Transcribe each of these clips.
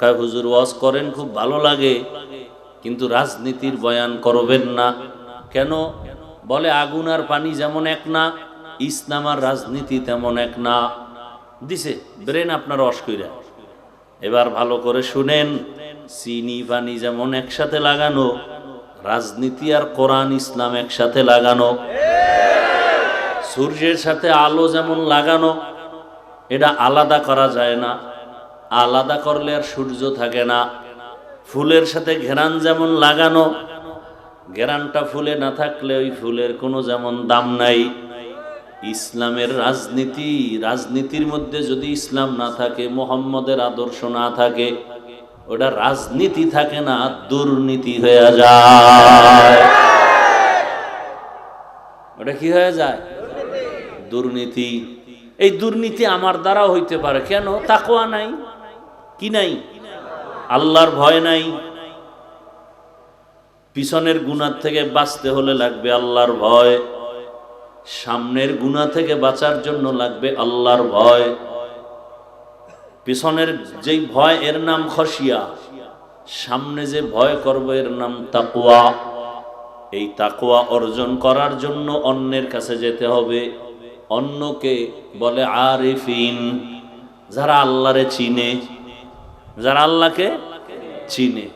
কয় হুজুর ওয়াজ করেন, খুব ভালো লাগে। কিন্তু রাজনীতির বয়ান করবেন না। কেন? বলে আগুন আর পানি যেমন এক না, ইসলাম আর রাজনীতি তেমন এক না। দিছে, ব্রেন আপনার অস্কইরা এবার ভালো করে শুনেন, চিনি, পানি যেমন একসাথে লাগানো, রাজনীতি আর কোরআন, ইসলাম একসাথে লাগানো। সূর্যের সাথে আলো যেমন লাগানো, এটা আলাদা করা যায় না। আলাদা করলে আর সূর্য থাকে না। ফুলের সাথে ঘেরান যেমন লাগানো, ঘেরানটা ফুলে না থাকলে ওই ফুলের কোনো যেমন দাম নাই। ইসলামের রাজনীতি, রাজনীতির মধ্যে যদি ইসলাম না থাকে, মোহাম্মদের আদর্শ না থাকে, ওটা রাজনীতি থাকে না, দুর্নীতি হয়ে যায়। ওটা কি হয়ে যায়? দুর্নীতি। এই দুর্নীতি আমার দ্বারা হইতে পারে। কেন? তাকোয়া নাই। কি নাই? আল্লাহর ভয় নাই। পিছনের গুণার থেকে বাঁচতে হলে লাগবে আল্লাহর ভয়। সামনের গুণা থেকে বাঁচার জন্য লাগবে আল্লাহর ভয়। পিছনের যেই ভয়, এর নাম খসিয়া। সামনে যে ভয় করব, এর নাম তাকুয়া এই তাকুয়া অর্জন করার জন্য অন্যের কাছে যেতে হবে। অন্যকে বলে আরিফিন, যারা আল্লাহরে চিনে। যারা আল্লাহকে চিনে।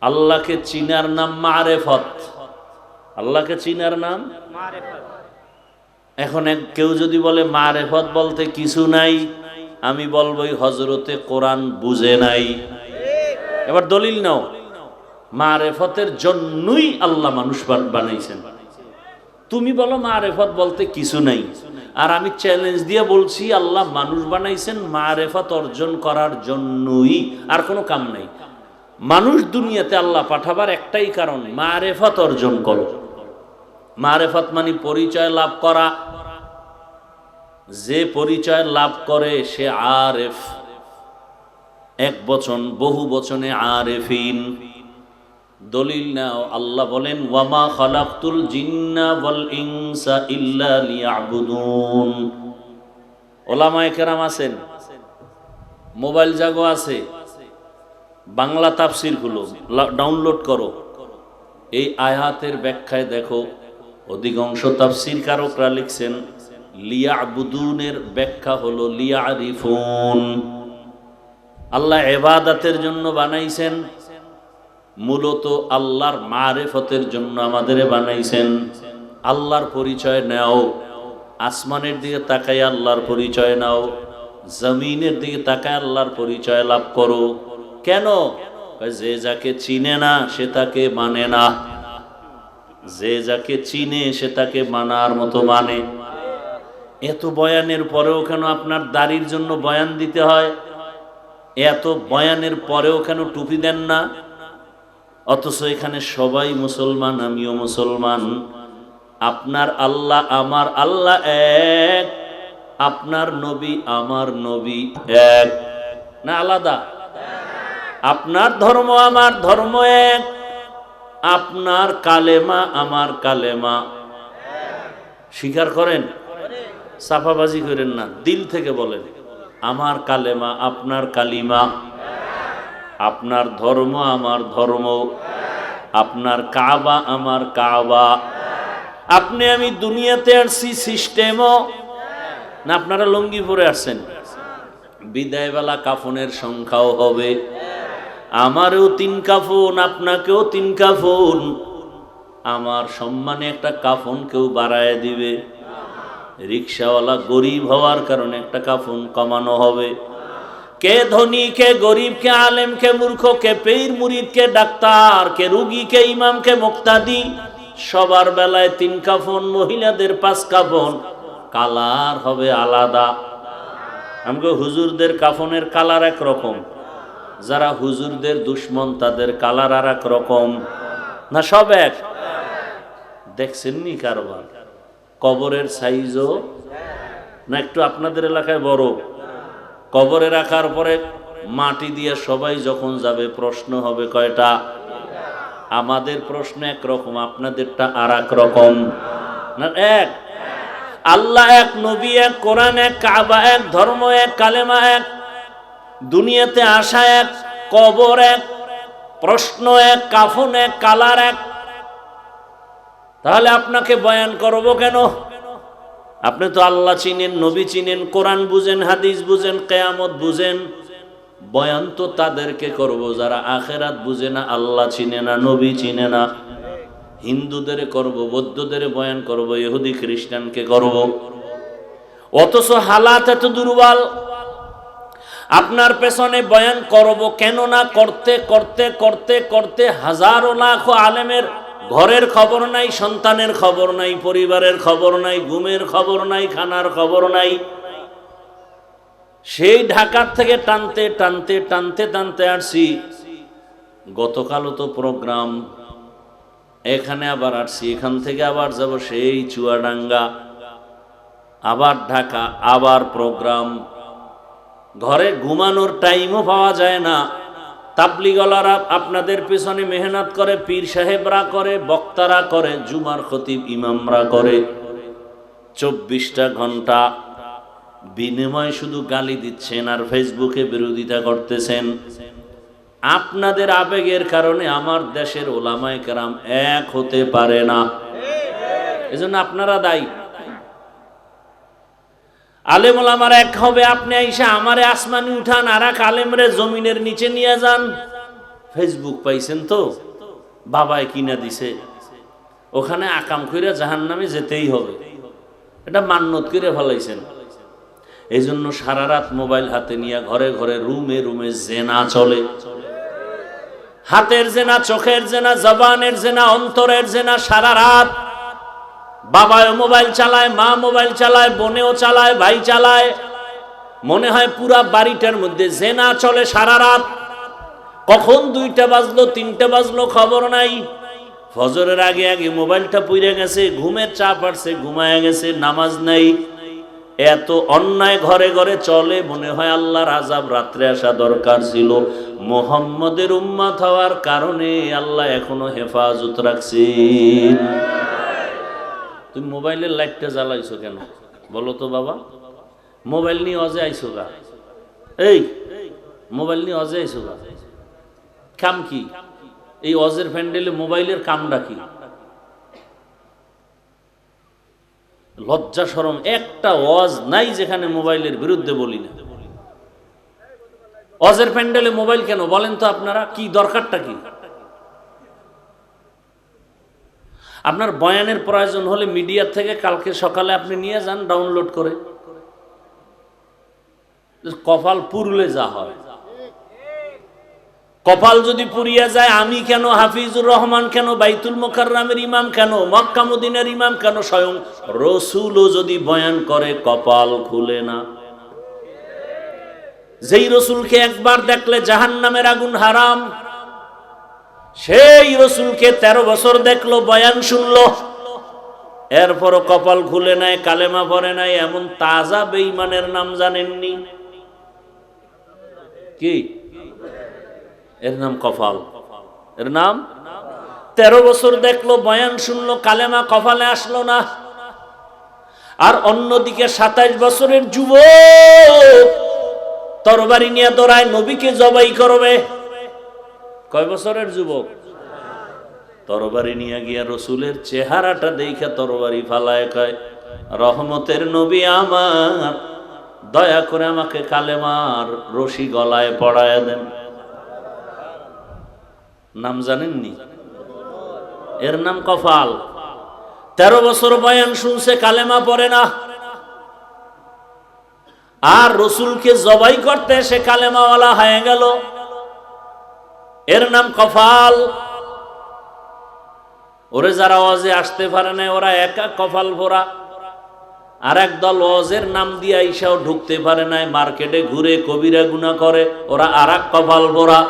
আল্লাহকে চিনার নাম মারেফত। আল্লাহকে চিনার নাম এখন কেউ যদি বলে মারেফত বলতে কিছু নাই, আমি বলব হজরতে কোরআন বুঝে নাই। এবার দলিল নাও। মারেফতের জন্যই আল্লাহ মানুষ বান- বানাইছেন। তুমি বলো মারেফত বলতে কিছু নাই। আর আমি চ্যালেঞ্জ দিয়ে বলছি, আল্লাহ মানুষ বানাইছেন, মারেফত অর্জন করার জন্যই। আর কোনো কাম নাই। মানুষ দুনিয়াতে আল্লাহ পাঠাবার একটাই কারণ, মারেফত অর্জন করো। মারেফত মানে পরিচয় লাভ করা। যে পরিচয় লাভ করে, সে আরেফ। এক বচন, বহু বচনে আরেফিন। দলিল নাও, আল্লাহ বলেন, ওয়ামা খালাকতুল জিন্না ওয়াল ইনসা ইল্লা লিয়াবুদুন। ওলামায়ে কেরাম আছেন, মোবাইল জাগো আছে, বাংলা তাফসিরগুলো ডাউনলোড করো। এই আয়াতের ব্যাখ্যায় দেখো, অধিকাংশ তাফসির কারকরা লিখছেন, লিয়াবুদুনের ব্যাখ্যা হলো লিয়ারিফুন। আল্লাহ এবাদাতের জন্য বানাইছেন মূলত আল্লাহর মারেফতের জন্য আমাদের বানাইছেন। আল্লাহর পরিচয় নাও, আসমানের দিকে তাকায় আল্লাহর পরিচয় নাও, জমিনের দিকে তাকায় আল্লাহর পরিচয় লাভ করো। কেন? যে যাকে চিনে না, সে তাকে মানে না। যে যাকে চিনে, সে তাকে মানার মতো মানে। এত বয়ানের পরেও কেন আপনার দাড়ির জন্য বয়ান দিতে হয়? এত বয়ানের পরেও কেন টুপি দেন না? অথচ এখানে সবাই মুসলমান, আমিও মুসলমান। আপনার আল্লাহ আমার আল্লাহ এক, আপনার নবী আমার নবী এক। না আলাদা? আপনার ধর্ম আমার ধর্ম এক, আপনার কালেমা আমার কালেমা। স্বীকার করেন? সাফাবাজি করেন না, দিল থেকে বলেন। আমার কালেমা, আপনার কালিমা। আপনার ধর্ম আমার ধর্ম। আপনার কাবা আমার কাবা। আপনি আমি দুনিয়াতে আসছি সিস্টেমও। না, আপনারা লঙ্গি পরে আসছেন বিদায়বেলা কাফনের সংখ্যাও হবে। আমারও তিন কাফন, আপনাকেও তিন কাফন। আমার সম্মানে একটা কাফন কেউ বাড়ায় দিবে। রিক্সাওয়ালা গরিব হওয়ার কারণে একটা কাফন কমানো হবে। কে ধনী, কে গরিব, কে আলেম, কে মূর্খ, কে পেইর মুরিদ, কে ডাক্তার, কে রুগী, কে ইমাম, কে মুক্তাদি, সবার বেলায় তিন কাফন মহিলাদের পাঁচ কাফন কালার হবে আলাদা। আমাকে হুজুরদের কাফনের কালার এক রকম যারা হুজুরদের দুশ্মন, তাদের কালার আর এক রকম না, সব এক? দেখছেননি কারবার? কবরের সাইজও? না, একটু আপনাদের এলাকায় বড়। কবরে রাখার পরে মাটি দিয়ে সবাই যখন যাবে, প্রশ্ন হবে কয়টা? আমাদের প্রশ্ন একরকম, আপনাদেরটা আর এক রকম না, এক। আল্লাহ এক, নবী এক, কোরআন এক, কাবা এক, ধর্ম এক, কালেমা এক, দুনিয়াতে আসা এক, কবর এক, প্রশ্ন এক, কাফন এক, কালার এক। তাহলে আপনাকে বয়ান করব কেন? আপনি তো আল্লাহ চিনেন, নবী চিনেন, কোরআন বুঝেন, হাদিস বুঝেন, কেয়ামত বুঝেন। বয়ান তো তাদেরকে করব, যারা আখেরাত বুঝে না, আল্লাহ চিনে না, নবী চিনে না। হিন্দুদের করব, বৌদ্ধদের বয়ান করব, ইহুদি খ্রিস্টানকে করব। অথচ হালাত এত দুর্বল। আপনার পেছনে বয়ান করব কেন না করতে করতে করতে করতে হাজারো লাখ আলেমের ঘরের খবর নাই, সন্তানের খবর নাই, পরিবারের খবর নাই, ঘুমের খবর নাই, খানার খবর নাই। সেই ঢাকার থেকে টানতে টানতে টানতে টানতে আসছি। গতকালও তো প্রোগ্রাম, এখানে আবার আসছি, এখান থেকে আবার যাব সেই চুয়াডাঙ্গা, আবার ঢাকা, আবার প্রোগ্রাম। ঘরে ঘুমানোর টাইমও পাওয়া যায় না। তাবলিগলারা আপনাদের পেছনে মেহনত করে, পীর সাহেবরা করে, বক্তারা করে, জুমার খতিব ইমামরা করে। চব্বিশটা ঘণ্টা বিনিময় শুধু গালি দিচ্ছেন আর ফেসবুকে বিরোধিতা করতেছেন। আপনাদের আবেগের কারণে আমার দেশের ওলামায় কেরাম এক হতে পারে না। এজন্য আপনারা দায়ী। আলেম আমার এক হবে, আপনি আইসা আমারে আসমানি উঠান আর এক আলেমরে জমিনের নিচে নিয়ে যান। ফেসবুক পাইছেন তো? বাবায় কিনা দিছে। ওখানে আকাম কইরা জাহান নামে যেতেই হবে। এটা মান্যত করে ফেলাইছেন। এই জন্য সারা রাত মোবাইল হাতে নিয়ে ঘরে ঘরে, রুমে রুমে জেনা চলে। হাতের জেনা, চোখের জেনা, জবানের জেনা, অন্তরের জেনা, সারা রাত বাবাও মোবাইল চালায় মা মোবাইল চালায়, বোনেও চালায়, ভাই চালায়। মনে হয় পুরা বাড়িটার মধ্যে জেনা চলে সারা রাত। কখন দুইটা বাজলো, তিনটা বাজলো, খবর নাই। ফজরের আগে আগে মোবাইলটা পুড়ে গেছে, ঘুমের চাপ আসছে, ঘুমায় গেছে, নামাজ নাই। এত অন্যায় ঘরে ঘরে চলে, মনে হয় আল্লাহর আজাব রাত্রে আসা দরকার ছিল। মোহাম্মদের উম্মাত হওয়ার কারণে আল্লাহ এখনও হেফাজত রাখছে তুমি মোবাইলের লাইটটা জ্বালাইছো কেন? বলো তো বাবা। মোবাইল নিয়ে অজে আইছো গা? এই, মোবাইল নিয়ে অজে আইছো গা? কাম কি? এই অজের প্যান্ডেলে মোবাইলের কামটা কি? লজ্জা সরম একটা ওয়াজ নাই যেখানে মোবাইলের বিরুদ্ধে বলি না। অজের প্যান্ডেলে মোবাইল কেন? বলেন তো আপনারা, কি দরকারটা কি? আপনার বয়ানের প্রয়োজন হলে মিডিয়ার থেকে কালকে সকালে আপনি নিয়ে যান ডাউনলোড করে। কপাল পুরলে যা হয়। কপাল যদি পুরিয়া যায়, আমি কেন, হাফিজুর রহমান কেন, বাইতুল মোকাররামের ইমাম কেন মক্কামুদ্দিনের ইমাম কেন, স্বয়ং রসুলও যদি বয়ান করে, কপাল খুলে না। যেই রসুলকে একবার দেখলে জাহান নামের আগুন হারাম সেই রসুলকে তেরো বছর দেখল, বয়ান শুনলো। এরপরও কপাল খুলে নাই, কালেমা পরে নাই, এমন তাজা বেইমানের নাম জানেননি। কি? এর নাম কপাল। এর নাম? তেরো বছর দেখল, বয়ান শুনলো, কালেমা কপালে আসলো না। আর অন্যদিকে সাতাইশ বছরের যুবক তরবারি নিয়ে দৌড়ায়, নবীকে জবাই করবে। কয় বছরের যুবক? তরবারি নিয়ে গিয়া রসুলের চেহারাটা দেখে তরবারি ফালায় কয়, রহমতের নবী আমার, দয়া করে আমাকে কালেমার রশি গলায় পড়ায় দেন। নাম জানেননি? এর নাম কফাল। তেরো বছর বয়ান শুনছে, কালেমা পড়ে না। আর রসুলকে জবাই করতে সে কালেমাওয়ালা হয়ে গেল। এর নাম কফাল। ওরে যারা ওয়াজে আসতে পারে না, ওরা একা কফাল ভরা। আর দল ওয়াজের নাম দিয়ে আইসাও ঢুকতে পারে নাই, মার্কেটে ঘুরে কবিরা গুণা করে, ওরা আর এক কপাল ভরা।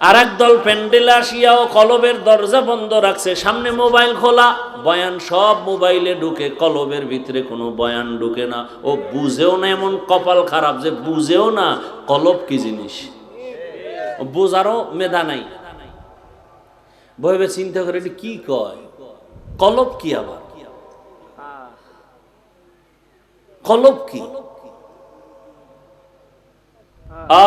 আর দল প্যান্ডেল আসিয়াও কলবের দরজা বন্ধ রাখছে। সামনে মোবাইল খোলা বয়ান সব মোবাইলে ঢুকে কলবের ভিতরে কোনো বয়ান ঢুকে না। ও বুঝেও না এমন কপাল খারাপ যে বুঝেও না কলব কি জিনিস। বোঝারও মেধা নাই। ভেবে চিন্তা করে এটি কি কয়? কলব কি আবার? কলব কি? আ